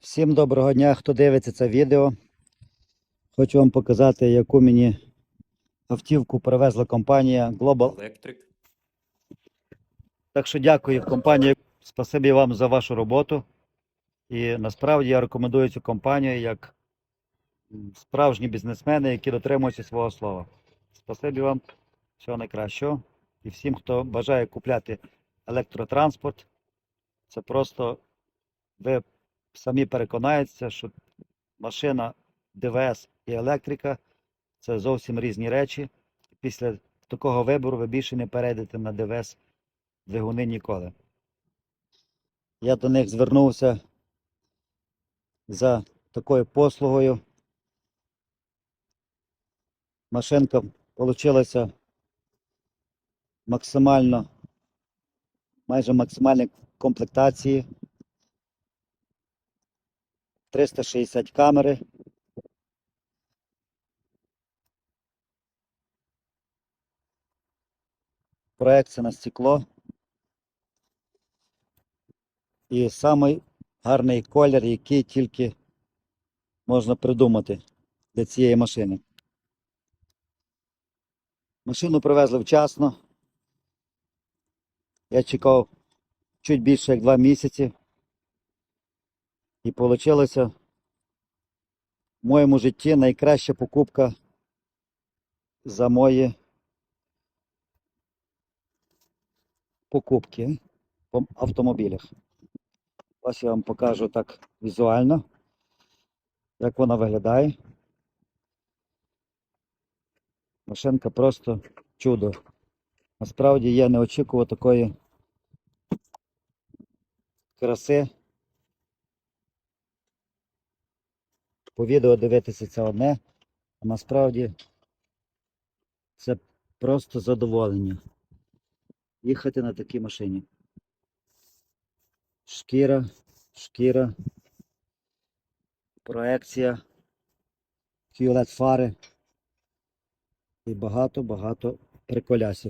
Всім доброго дня, хто дивиться це відео. Хочу вам показати, яку мені автівку привезла компанія Global. Electric. Так що дякую компанії. Спасибі вам за вашу роботу. І насправді я рекомендую цю компанію як справжні бізнесмени, які дотримуються свого слова. Спасибі вам, всього найкращого. І всім, хто бажає купляти електротранспорт, це просто ви самі переконаєтеся, що машина ДВС і електрика це зовсім різні речі. Після такого вибору ви більше не перейдете на ДВС двигуни ніколи. Я до них звернувся за такою послугою. Машинка вийшла максимально, майже максимальній комплектації. 360 камери. Проекція на стекло. І самий гарний колір, який тільки можна придумати для цієї машини. Машину привезли вчасно. Я чекав чуть більше як два місяці. І вийшла в моєму житті найкраща покупка за мої покупки по автомобілях. Ось я вам покажу так візуально, як вона виглядає. Машинка просто чудо. Насправді я не очікував такої краси. По відео дивитися це одне, а насправді це просто задоволення їхати на такій машині. Шкіра, шкіра, проекція, QLED фари і багато-багато приколясів.